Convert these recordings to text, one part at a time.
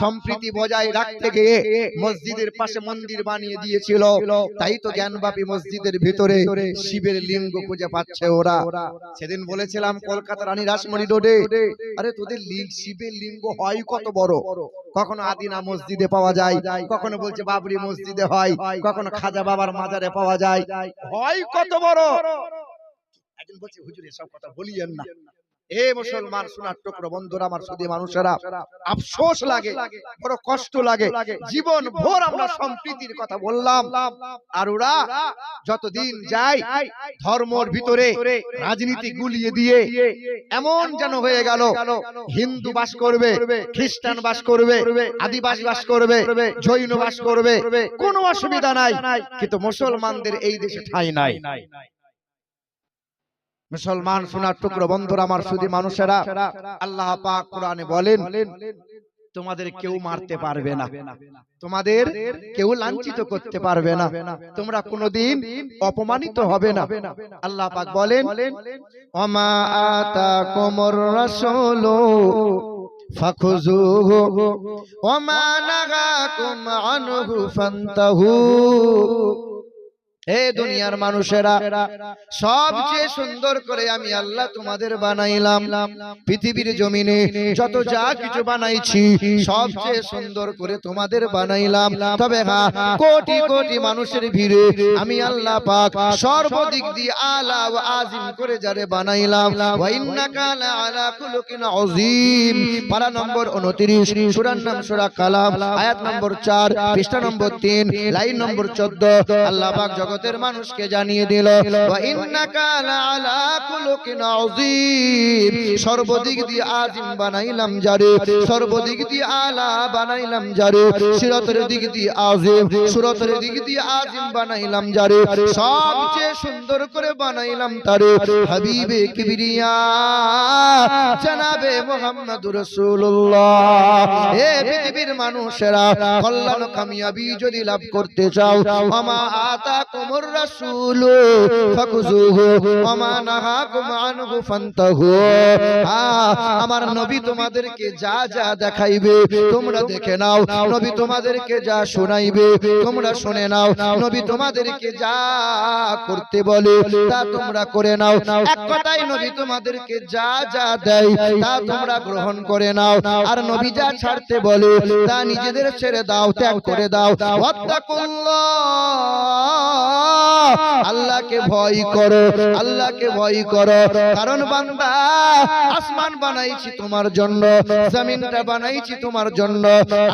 সম্প্রীতি বজায় রাখতে গিয়ে মসজিদের পাশে মন্দির বানিয়ে দিয়েছিল। তাই তো জ্ঞানবাপী মসজিদের ভিতরে শিবের লিঙ্গ খুঁজে পাচ্ছে ওরা। সেদিন বলেছিলাম কলকাতা রানী রাসমণি রোডে। আরে তোদের লিঙ্গ শিবের লিঙ্গ হয় কত বড়? কখনো আদিনা মসজিদে পাওয়া যায় কখনো বলছে বাবরি মসজিদে হয় কখনো খাজা বাবার মাজারে পাওয়া যায় হয় কত বড়? একজন বলছে হুজুর এসব কথা বলিয়েন না। এ মুসলমান, সোনার টুকরো, বন্ধুরা আমার সুদী মানুষেরা, আফসোস লাগে, বড় কষ্ট লাগে, জীবন ভোর আমরা সম্প্রীতির কথা বললাম। আর ওরা যতদিন যায়, ধর্মর ভিতরে রাজনীতি গুলিয়ে দিয়ে, এমন যেন হয়ে গেল, হিন্দু বাস করবে, খ্রিস্টান বাস করবে, আদিবাসী বাস করবে, জৈন বাস করবে, কোনো অসুবিধা নাই। কিন্তু মুসলমানদের এই দেশে ঠাঁই নাই। মুসলমান সোনার টুকরো বন্ধুরা, আমার সুদী মানুষেরা, আল্লাহ পাক কোরআনে বলেন, তোমাদের কেউ মারতে পারবে না। তোমাদের কেউ লাঞ্ছিত করতে পারবে না। তোমরা কোনোদিন অপমানিত হবে না। আল্লাহ পাক বলেন, ওমা আতাকুমুর রাসূলু ফাখুযুহু, ওমা নাগাকুম আনহু ফান্তাহু। হে দুনিয়ার মানুষেরা সবচেয়ে সুন্দর করে আমি আল্লাহ তোমাদের বানাইলাম। পৃথিবীর জমিনে যত যা কিছু বানাইছি সবচেয়ে সুন্দর করে তোমাদের বানাইলাম। তবে হ্যাঁ কোটি কোটি মানুষের ভিড়ে আমি আল্লাহ পাক সর্বদিক দিয়ে আলা ও আজিম করে যারে বানাইলাম। আলা খুলুকিন আযীম। পারা নম্বর 29 সূরার নাম সূরা কালাম, আয়াত নম্বর 4 পৃষ্ঠা নম্বর 3 লাইন নম্বর 14 আল্লাহ পাক জগতের মানুষকে জানিয়ে দিল সর্বদিক দিয়ে আজিম বানাইলাম যারে সর্বদিক দিয়ে আলা বানাইলাম যারে সিরাতের দিক দিয়ে আজিম, সুরতের দিক দিয়ে আজিম বানাইলাম যারে সবচেয়ে সুন্দর করে বানাইলাম তারে, হাবিবে কিবরিয়া, জানাবে মুহাম্মদুর রাসূলুল্লাহ। হে পৃথিবীর মানুষেরা কল্যাণ কামিয়াবি যদি লাভ করতে চাও আমা আতা কুমুর রাসূল ফাকুজুহু আমা নাহাকুম আনহু, ফান্তাহু। আমার নবী তোমাদেরকে যা যা দেখাইবে, তোমরা দেখে নাও। নবী তোমাদেরকে যা শোনাইবে, তোমরা শুনে নাও। নবী তোমাদেরকে যা করতে বলে, তা তোমরা করে নাও। এক কথাই নবী তোমাদেরকে যা যা দেয়, তা তোমরা গ্রহণ করে নাও। আর নবী যা ছাড়তে বলে, তা নিজেদের ছেড়ে দাও, ত্যাগ করে দাও। ওয়াত্তাকুল্লাহ। আল্লাহকে ভয় করো, আল্লাহকে ভয় করো। কারণ বান্দা, আসমান বানাইছি তোমার জন্য, জমিনটা বানাইছি তোমার জন্য।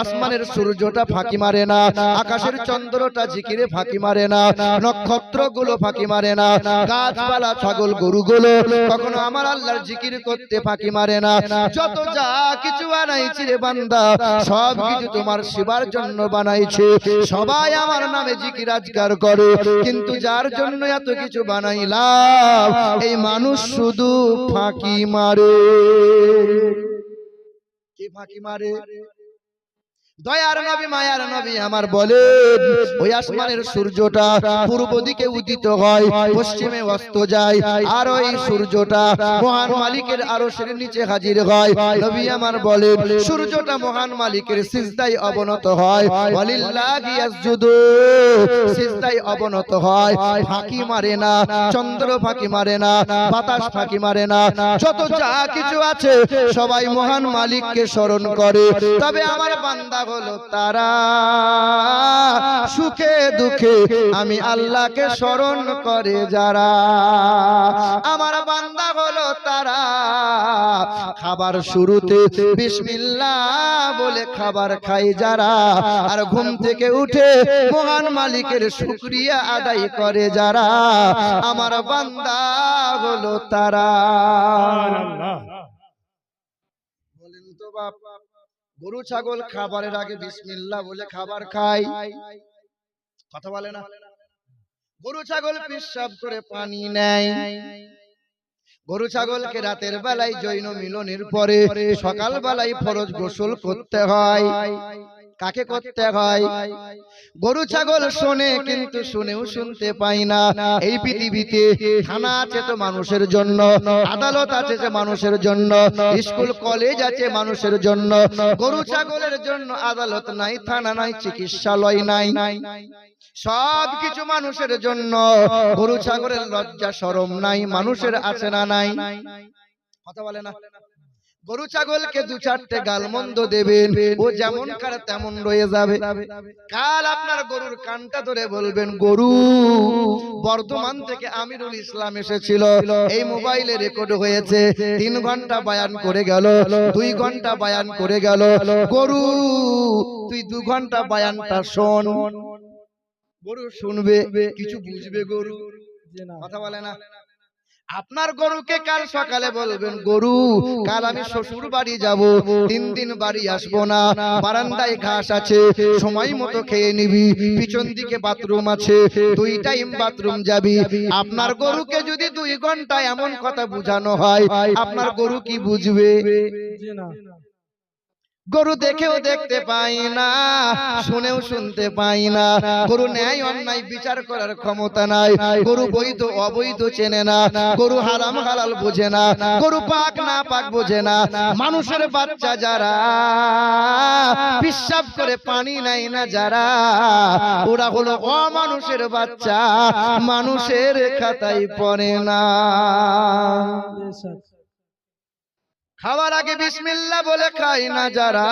আসমানের সূর্যটা ফাঁকি মারে না, আকাশের চন্দ্রটা জিকিরে ফাঁকি মারে না, নক্ষত্রগুলো ফাঁকি মারে না, গাছপালা, ছাগল, গরুগুলো কখনো আমার আল্লাহর জিকির করতে ফাঁকি মারে না। যত যা কিছু বানাইছি রে বান্দা সব কিছু তোমার সেবার জন্য বানাইছে। সবাই আমার নামে জিকির আজগার করে কিন্তু যার জন্য এত কিছু বানাইলাম এই মানুষ শুধু ফাঁকি মারে। কি ফাঁকি মারে? দয়ার নবী মায়ার নবী আমার বলেন ওই আসমানের সূর্যটা পূর্ব দিকে উদিত হয় পশ্চিমে অস্ত যায় আর ওই সূর্যটা মহান মালিকের আরশের নিচে হাজির হয়। নবী আমার বলেন সূর্যটা মহান মালিকের সিজদায় অবনত হয়। ওয়ালিল্লাহি ইয়াসজুদু সিজদায় অবনত হয়। ফাঁকি মারে না চন্দ্র ফাঁকি মারে না বাতাস ফাঁকি মারে না যত যা কিছু আছে সবাই মহান মালিককে স্মরণ করে। তবে আমার বান্দা হলো তারা। সুখে দুঃখে আমি আল্লাহকে স্মরণ করে যারা। আমার বান্দা হলো তারা। খাবার শুরুতে বিসমিল্লাহ বলে খাবার খাই যারা। আর ঘুম থেকে উঠে মহান মালিকের শুক্রিয়া আদায় করে যারা। আমার বান্দা হলো তারা। বলেন তো বাপ। গরু ছাগল খাবারের আগে বিসমিল্লা বলে খাবার খাই। কথা বলে না? গরু ছাগল পেশাব করে পানি নেয়। গরু ছাগলকে রাতের বেলায় জৈন মিলনের পরে সকাল বেলায় ফরজ গোসল করতে হয়। কাকে করতে হয় গরু ছাগল শোনে কিন্তু শুনেও শুনতে পাই না। এই পৃথিবীতে থানা আছে তো মানুষের জন্য আদালত আছে যে মানুষের জন্য স্কুল কলেজ আছে মানুষের জন্য। গরু ছাগলের জন্য আদালত নাই থানা নাই চিকিৎসালয় নাই। সব কিছু মানুষের জন্য। গরু ছাগলের লজ্জা সরম নাই মানুষের আছে না নাই। কথা বলে না। গরু ছাগলকে দু চারটে গালমন্দ দেবেন। ও যেমন কার তেমন রয়ে যাবে। কাল আপনার গরুর কানটা ধরে বলবেন গরু বর্ধমান থেকে আমিরুল ইসলাম এসেছিল। এই মোবাইলে রেকর্ড হয়েছে। তিন ঘণ্টা বায়ান করে গেল। দুই ঘণ্টা বায়ান করে গেল। গরু তুই দু ঘণ্টা বায়ানটা শোন। গরু শুনবে কিছু বুঝবে গরু। কথা বলে না? আপনার গরুকে কাল সকালে বলবেন গরু কাল আমি শ্বশুর বাড়ি যাব তিন দিন বাড়ি আসব না বারান্দায় ঘাস আছে সময় মতো খেয়ে নিবি পিছন দিকে বাথরুম আছে দুই টাইম বাথরুম যাবি আপনার গরুকে যদি দুই ঘণ্টা এমন কথা বুঝানো হয় আপনার গরু কি বুঝবে? গরু দেখেও দেখতে পাই না, শুনেও শুনতে পাই না। গরু ন্যায় অন্যায় বিচার করার ক্ষমতা নাই। গরু বৈধ, অবৈধ চেনে না। গরু হারাম, হালাল বোঝে না। গরু পাক, না পাক বোঝে না। মানুষের বাচ্চা যারা, পিসাব করে পানি নাই না যারা, ওরা হলো অমানুষের বাচ্চা। মানুষের খাতায় পড়ে না। খাওয়ার আগে বিসমিল্লা বলে খাই না যারা।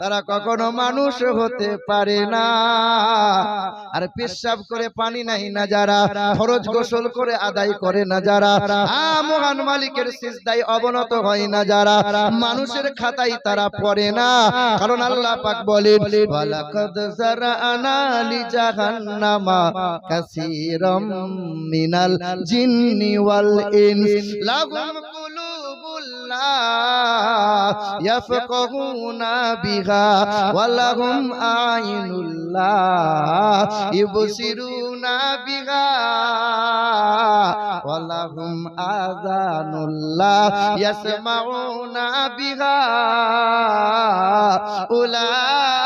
তারা কখনো মানুষ হতে পারে না। আর পেশাব করে পানি নাই না যারা, ফরজ গোসল করে আদায় করে না যারা। মহান মালিকের সিজদায় অবনত হয় না যারা। মানুষের খাতায় তারা পড়ে না। কারণ আল্লাহ পাক বলেন, ওয়ালাকাদ জারানা লি জাহান্নামা কাসীরাম মিনাল ইয়াফকাহুনা বিহা ওয়ালাহুম আইনুল লা ইবসিরুনা বিহা ওয়ালাহুম আযানুল লা ইয়াসমাউনা বিহা উলাইকা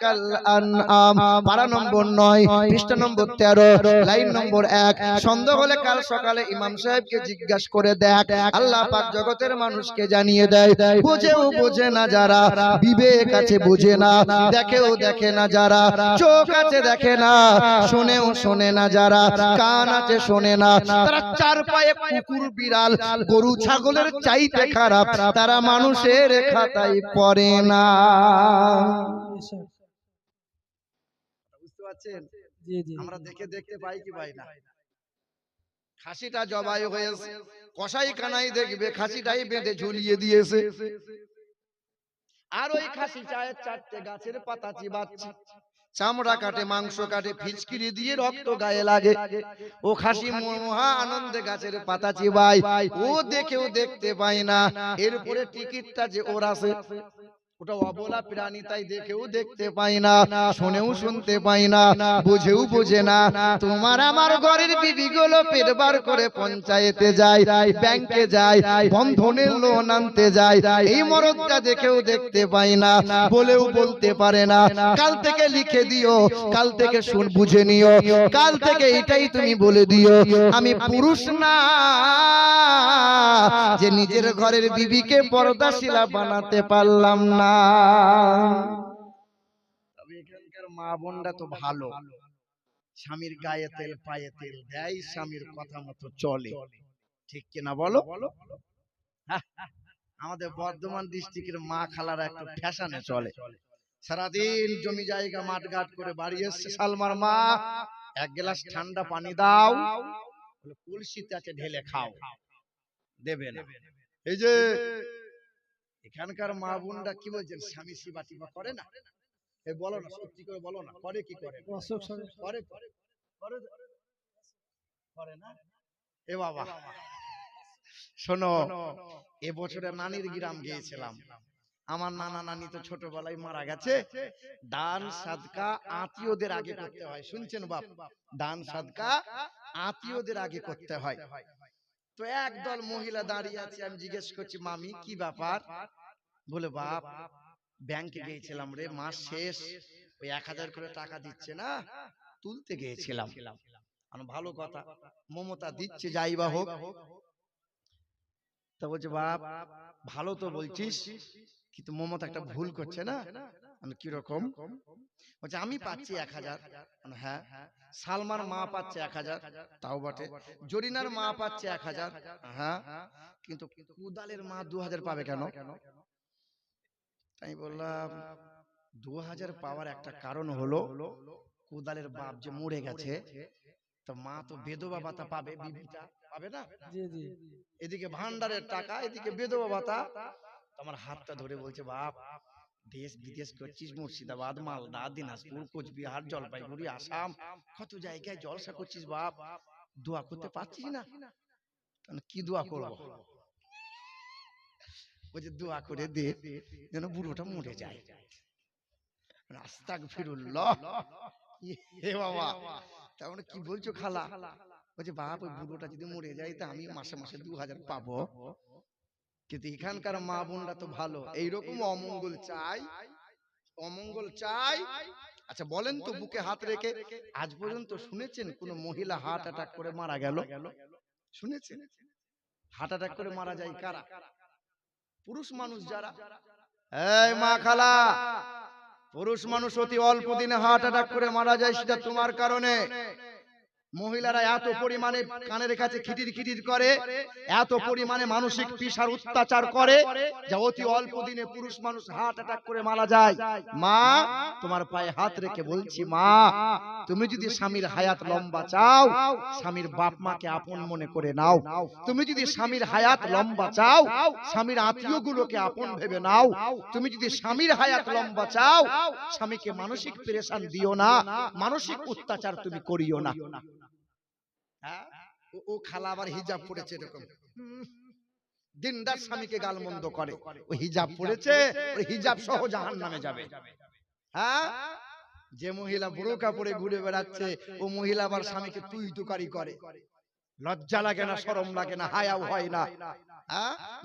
কাল আনআম। পারা নম্বর 9 পৃষ্ঠা নম্বর 13 লাইন নম্বর 1 সন্দেহ হলে কাল সকালে ইমাম সাহেবকে জিজ্ঞাসা করে দেখ। আল্লাহ পাক জগতের মানুষকে জানিয়ে দেয়, বুঝেও বোঝে না যারা, বিবেক আছে বুঝে না, দেখেও দেখে না যারা, চোখ আছে দেখে না, শুনেও শোনে না যারা, কান আছে শোনে না। তারা চার পায়ে কুকুর, বিড়াল, গরু, ছাগলের চাইতে খারাপ, তারা মানুষের খাতায় পড়ে না। জি আমরা দেখে দেখতে পাই কি পাই না। খাসিটা জবাই হয়েছে কসাই কানাই দেখবে খাসিটাই বেঁধে ঝুলিয়ে দিয়েছে। আর ওই খাসি চায়ের চারটে গাছের পাতা চিবাচ্ছে। চামড়া কাটে মাংস কাটে ফিচকিরি দিয়ে রক্ত গায়ে লাগে। ও খাসি মহা আনন্দে গাছের পাতা চিবাই ও দেখেও দেখতে পায় না। এরপরে টিকিটটা যে ওর আছে। ওটা অবলা প্রাণী, তাই দেখেও দেখতে পাই না, শুনেও শুনতে পাই না, বুঝেও বুঝে না। তোমার আমার ঘরের পেট করে পঞ্চায়েতে যায়, ব্যাংকে যায়, বন্ধনের লোন আনতে যায়। এই মরদটা দেখেও দেখতে পাই না, বলেও বলতে পারে না। কাল থেকে লিখে দিও, কাল থেকে শুন, বুঝে নিও। কাল থেকে এটাই তুমি বলে দিও, আমি পুরুষ না। যে নিজের ঘরের বিবিকে পর্দাশিলা বানাতে পারলাম না। মা বোনরা তো ভালো। স্বামীর গায়ে তেল, পায়ে তেল দেয়, স্বামীর কথা মতো চলে। ঠিক কিনা বলো? আমাদের বর্ধমান ডিস্ট্রিক্টের মা খালারা একটু ফ্যাশনে চলে। সারাদিন জমি জায়গা, মাঠ ঘাট করে বাড়ি এসছে। সালমার মা, এক গ্লাস ঠান্ডা পানি দাও। কলসিতে আছে, ঢেলে খাও। দেবে না। এই যে এখানকার মা বোনরা কি বলছেন? স্বামী শিবা টিবা করে না? এ বলো না সত্যি করে বলো না। করে কি করে? করে করে করে করে না? এ বাবা। শোনো এ বছরে নানির গ্রাম গিয়েছিলাম। আমার নানা নানি তো ছোটবেলায় মারা গেছে। দান সাদকা আত্মীয়দের আগে করতে হয়। শুনছেন বাপ? দান সাদকা আত্মীয়দের আগে করতে হয়। তো একদল মহিলা দাঁড়িয়ে আছে, আমি জিজ্ঞেস করছি, মামি, কি ব্যাপার? বলে, বাপ ব্যাংকে গিয়েছিলাম রে, মাস শেষ, ওই এক হাজার করে টাকা দিচ্ছে না, তুলতে গিয়েছিলাম। ভালো কথা, মমতা দিচ্ছে, যাই বা হোক। তা বলছে, বাপ, ভালো তো বলছিস কিন্তু মমতা একটা ভুল করছে না? আমি কীরকম? বলছে আমি পাচ্ছি এক হাজার। হ্যাঁ সালমার মা পাচ্ছে এক হাজার তাও বটে। জরিনার মা পাচ্ছে এক হাজার। হ্যাঁ কিন্তু কুদালের মা দু হাজার পাবে কেন? আমি বললাম দু হাজার পাওয়ার একটা কারণ হলো কুদালের বাপ যে মরে গেছে তো মা তো বেদবা ভাতা পাবে বিবিটা। পাবে না? জি জি। এদিকে ভান্ডারের টাকা এদিকে বেদবা ভাতা। আমার হাতটা ধরে বলছে, বাপ, দেশ বিদেশ করছিস মুর্শিদাবাদ, মালদা, দিনাজপুর, কোচবিহার, জলপাইগুড়ি, আসাম, কত জায়গায় জলসা করছিস বাপ, দোয়া করতে পারছিস না? কি দোয়া করব? বলছে দোয়া করে দে, যেন বুড়োটা মরে যায়। রাস্তা ফিরুল্লাহ হে বাবা, তার মানে কি বলছো খালা? বলছে বাপ, ওই বুড়োটা যদি মরে যায়, তা আমি মাসে মাসে দু হাজার পাবো। কিন্তু এখানকার মা বোনরা তো ভালো। এইরকম অমঙ্গল চাই। অমঙ্গল চাই। আচ্ছা বলেন তো বুকে হাত রেখে। আজ পর্যন্ত শুনেছেন কোন মহিলা হার্ট অ্যাটাক করে মারা গেল? শুনেছেন? হার্ট অ্যাটাক করে মারা যায় কারা? পুরুষ মানুষ যারা। এই মা খালা! পুরুষ মানুষ অতি অল্প দিনে হার্ট অ্যাটাক করে মারা যায় সেটা তোমার কারণে। মহিলারা এত পরিমাণে কানের কাছে খিটির খিটির করে, এত পরিমাণে মানসিক পিসার অত্যাচার করে যা অতি অল্প দিনে পুরুষ মানুষ হার্ট অ্যাটাক করে মারা যায়। মা, তোমার পায়ে হাত রেখে বলছি, মা, তুমি যদি স্বামীর হায়াত লম্বা চাও, স্বামীর বাপ মাকে আপন মনে করে নাও। তুমি যদি স্বামীর হায়াত লম্বা চাও, স্বামীর আত্মীয় গুলোকে আপন ভেবে নাও। তুমি যদি স্বামীর হায়াত লম্বা চাও, স্বামীকে মানসিক প্রেশান দিও না, মানসিক অত্যাচার তুমি করিও না। হ্যাঁ? ও- ও খালা আবার হিজাব পড়েছে এরকম। দিনদার স্বামীকে গালমন্দ করে। ও হিজাব পড়েছে ওই হিজাব সহ জাহান নামে যাবে। হ্যাঁ? যে মহিলা বুড়ো কাপড়ে ঘুরে বেড়াচ্ছে ও মহিলা আবার স্বামীকে তুই তুকারি করে লজ্জা লাগে না শরম লাগে না হায়াও হয় না হ্যাঁ?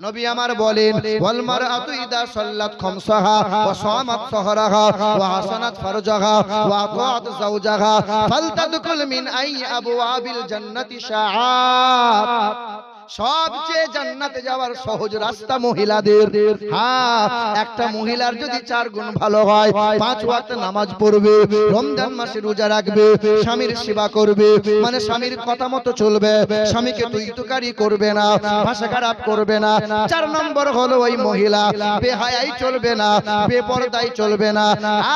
নবী আমার বলেন, ওয়াল মারআতু ইদা সাল্লাত খামসাহা, ওয়া সামাত সাহরাহা, ওয়া হাসানাত ফারজাহা, ওয়া আতাআত যাওজাহা, ফালতাদখুল মিন আই আবওয়াবিল জান্নাতি শাআত। সবচেয়ে জান্নাতে যাওয়ার সহজ রাস্তা মহিলাদের। হ্যাঁ একটা মহিলার যদি চার গুণ ভালো হয়, পাঁচ ওয়াক্ত নামাজ পড়বে, রমজান মাসে রোজা রাখবে, স্বামীর সেবা করবে মানে স্বামীর কথা মতো চলবে, স্বামীকে তুই তুকারি করবে না, ভাষা খারাপ করবে না, চার নম্বর হলো ওই মহিলা, বেহায়াই চলবে না বেপরদাই চলবে না,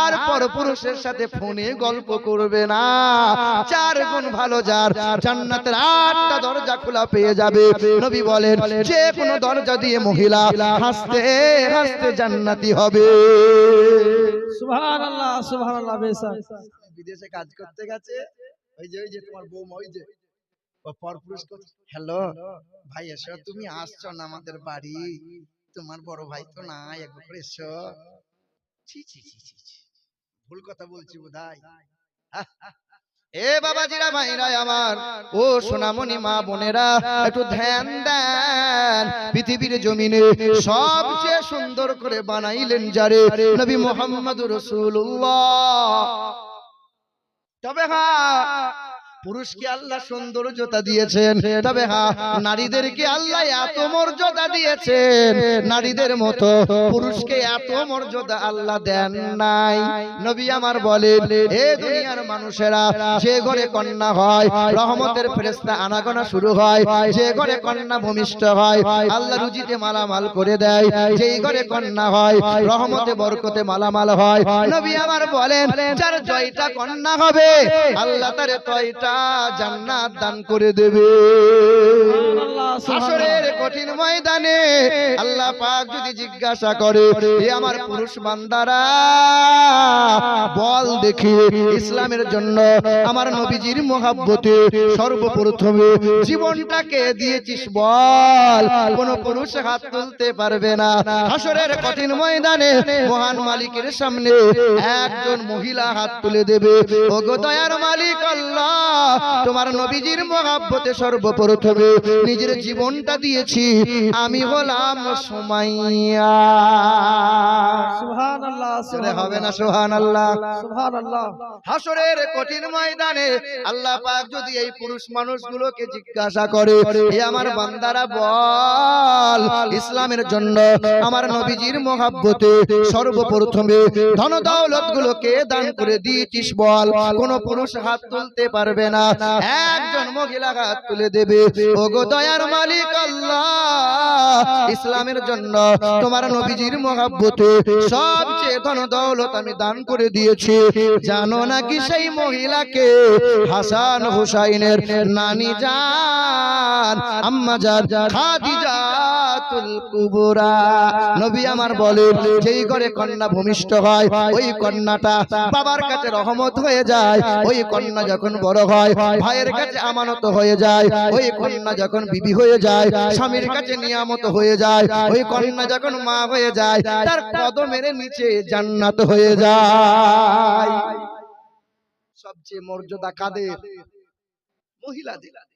আর পর পুরুষের সাথে ফোনে গল্প করবে না। চার গুণ ভালো যার, জান্নাতের আটটা দরজা খোলা পেয়ে যাবে নবী বলেন যে কোনো দরজা দিয়ে মহিলা হাসতে হাসতে জান্নাতি হবে। সুবহানাল্লাহ সুবহানাল্লাহ বেশক বিদেশে কাজ করতে গেছে? ওই যে ওই যে তোমার বৌমা ওই যে পরপুরুষ হ্যালো ভাই এসো তুমি আসছো না আমাদের বাড়ি? তোমার বড় ভাই তো নাই একবার এসো। ছি ছি ছি ছি ছি। ভুল কথা বলছি বোধহয়। আহ, আহ। এ বাবাজিরা, ভাইরা আমার। ও সোনামণি মা বোনেরা, একটু ধ্যান দেন। পৃথিবীর জমিনে সবচেয়ে সুন্দর করে বানাইলেন যারে নবী মোহাম্মদ রসুল্লাহ তবে হ্যাঁ পুরুষকে আল্লাহ সৌন্দর্যতা দিয়েছেন, তবে হ্যাঁ নারীদেরকে আল্লাহ এত মর্যাদা দিয়েছেন, নারীদের মতো পুরুষকে এত মর্যাদা আল্লাহ দেন নাই। নবী আমার বলেন, হে দুনিয়ার মানুষেরা, যে ঘরে কন্যা হয়, রহমতের ফেরেস্তা আনাগোনা শুরু হয়, যে ঘরে কন্যা ভূমিষ্ঠ হয়, আল্লাহ রুজিতে মালামাল করে দেয়, যেই ঘরে কন্যা হয়, রহমতে বরকতে মালামাল হয়। নবী আমার বলেন, যার জয়টা কন্যা হবে, আল্লাহ তারে তয়টা জান্নাত দান করে দেবে। আসরের কঠিন ময়দানে আল্লাহ পাক যদি জিজ্ঞাসা করে হে আমার পুরুষ বান্দারা বল দেখি ইসলামের জন্য আমার নবীজির মহাব্বতে সর্বপ্রথমে জীবনটাকে দিয়েছিস বল। কোন পুরুষ হাত তুলতে পারবে না। হাসরের কঠিন ময়দানে মহান মালিকের সামনে একজন মহিলা হাত তুলে দেবে। ওগো দয়ার মালিক আল্লাহ। তোমার নবীজির মহাব্বতে সর্বপ্রথমে নিজের জীবনটা দিয়েছি। আমি হলাম সুমাইয়া। হবে না সোহান আল্লাহ হাসরের কঠিন ময়দানে আল্লাহ পাক যদি এই পুরুষ মানুষগুলোকে জিজ্ঞাসা করে হে আমার বান্দারা বল ইসলামের জন্য আমার নবীজির মহাব্বতে সর্বপ্রথমে ধন দৌলত গুলোকে দান করে দিয়েছিস বল। কোন পুরুষ হাত তুলতে পারবে না একজন মহিলা হাত তুলে দেবে। ওগো দয়ার মালিক আল্লাহ, ইসলামের জন্য তোমার নবীজির মহাব্বতে সবচেয়ে ধন দৌলত আমি দান করে দিয়েছি। জানো নাকি সেই মহিলাকে হাসান হুসাইনের নানি জান, আম্মা জান খাদিজাতুল কুবরা। নবী আমার বলে, যেই ঘরে কন্যা ভূমিষ্ঠ হয়, ওই কন্যাটা বাবার কাছে রহমত হয়ে যায়। ওই কন্যা যখন বড় হয়, ভাইয়ের কাছে আমানত হয়ে যায়। ওই কন্যা যখন বিবি হয়ে যায়, স্বামীর কাছে নিয়ামত হয়ে যায়। ওই কন্যা যখন মা হয়ে যায়, তার কদমের নিচে জান্নাত হয়ে যায়। সবচেয়ে মর্যাদা কাদের? মহিলাদের।